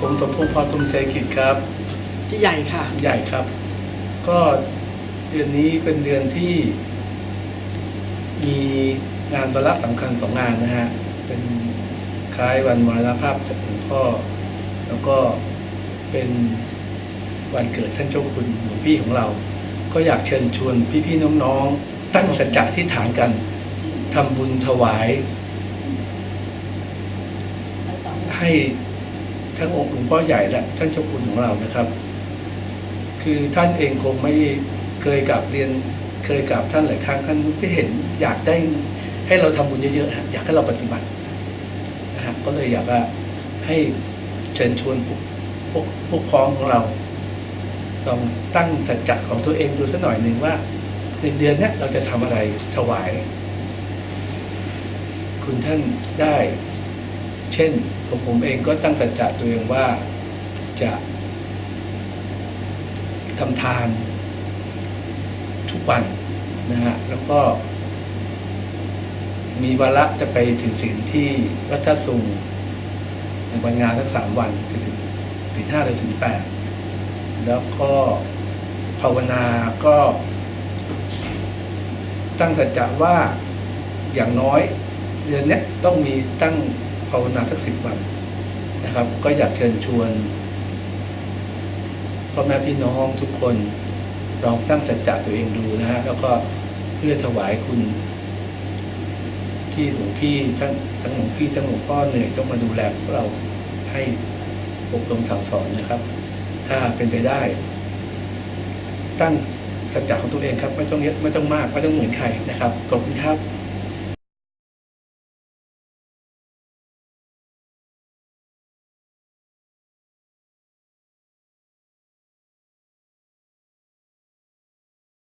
คุณชัยกิจครับ พี่ใหญ่ค่ะ ใหญ่ครับ ก็เดือนนี้เป็นเดือนที่ มีงานวาระสำคัญสองงานนะฮะ เป็นคล้ายวันมรณภาพจากหลวงพ่อ แล้วก็เป็นวันเกิดท่านเจ้าคุณหลวงพี่ของเรา ก็อยากเชิญชวนพี่ๆน้องๆ ตั้งสัจจะที่ฐานกันทำบุญถวายให้ ทั้งองค์หลวงพ่อใหญ่และท่านเจ้าคุณของเรานะครับ คือท่านเองคงไม่เคยกลับเรียนเคยกลับท่านหลายครั้งท่านไม่เห็นอยากได้ให้เราทำบุญเยอะๆฮะอยากให้เราปฏิบัตินะฮะก็เลยอยากว่าให้เชิญชวนพวกพวกพ้องของเราลองตั้งสัจจะของตัวเองดูสักหน่อยหนึ่งว่าในเดือนนี้เราจะทำอะไรถวาย คุณท่านได้ ช่นผมผมเองก็ตั้งสัจจะตัวเองว่าจะทำทานทุกวันนะฮะแล้วก็ มีวาระจะไปถือศีลที่วัดท่าสุงในวันงานทั้งสามวันถือศีลศีลห้าหรือศีลแปดแล้วก็ภาวนาก็ ตั้งสัจจะว่าอย่างน้อยเดือนนี้ต้องมีตั้ง ภาวนาสักสิบวันนะครับ ก็อยากเชิญชวนพ่อแม่พี่น้องทุกคนลองตั้งสัจจะตัวเองดูนะฮะแล้วก็เพื่อถวายคุณ ที่หลวงพี่ทั้งทั้งหลวงพี่ทั้งหลวงพ่อเหนื่อยต้องมาดูแลพวกเราให้อบรมสั่งสอนนะครับ ถ้าเป็นไปได้ ตั้งสัจจะของตัวเองครับ ไม่ต้องเยอะไม่ต้องมากไม่ต้องเหมือนใครนะครับขอบคุณครับ